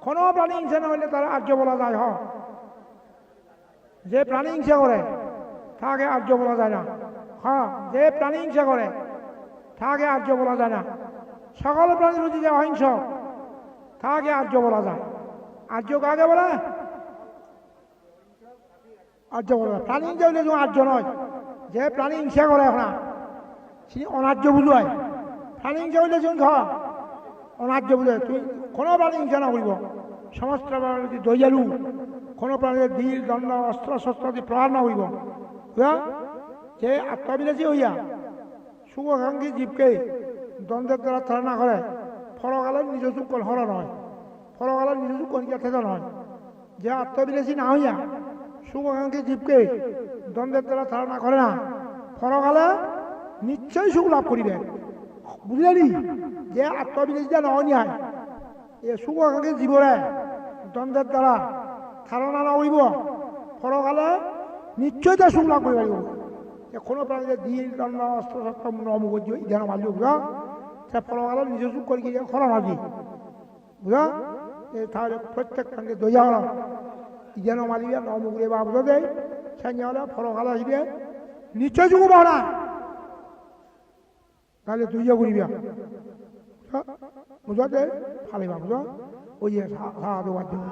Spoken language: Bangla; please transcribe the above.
কোনো প্রাণী হিংসা না হইলে তার আর্য বলা যায়, হ। যে প্রাণী হিংসা করে, তাকে আর্য বলা যায় না। হ্যাঁ যে প্রাণী হিংসা করে, তাকে আর্য বলা যায় না। সকল প্রাণীর প্রতি যে অহিংস, তাকে আর্য বলা যায়। আর্য কাকে বলে? আর্য বলা প্রাণী হিংসা হইলে আর্য নয়। যে প্রাণী হিংসা করে এখন সে অনার্য বুঝায় প্রাণী হিংসা হইলে ধর অনার্য বুঝায় তুই কোনো প্রাণী হিংসা না করিব। সমস্ত প্রাণী যদি দইয়ালু কোনো প্রাণীর দিল, দণ্ড, অস্ত্র, শস্ত্র দিয়ে প্রহার না হইব বুঝা যে আত্মবিলাসী হইয়া শুভাকাঙ্ক্ষী জীবকে দ্বন্দ্বের দ্বারা না করে ফলকালের নিজস্ব হর নয় ফলকালের কণিকা থেকে নয়। যে আত্মবিলাসী না হইয়া শুভাকাঙ্ক্ষী জীবকে দ্বন্দ্বের দ্বারা না করে না ফলকালে নিশ্চয়ই সুখ লাভ করিবে। বুঝলি যে আত্মবিলাসীটা নহয় নিহায় এই শুভাকাঙ্ক্ষী জীবরে দ্বন্দ্বের দ্বারা ধারণা না হইব ফলকালে নিশ্চয় তার সুখ লাভ করিব পাৰিব যে কোনো প্রাণীতে দিল, দণ্ড অস্ত্র শস্ত্র নমুগ্য ইধান মারলি বুঝা সে ফলকালে নিজস্ব করি গিয়ে খরা মারবি বুঝা এ তাহলে প্রত্যেক প্রাণীকে দইয়া হল ইধান মারিবে নমুগ্রে বা বুঝা দেয় সে নিয়ে হলে ফলকালে আসবে নিশ্চয় যুগ বাড়া তাহলে তুই যা করিবি বুঝা দেয় ফালিবা বুঝা ওই যে হা দেওয়ার জন্য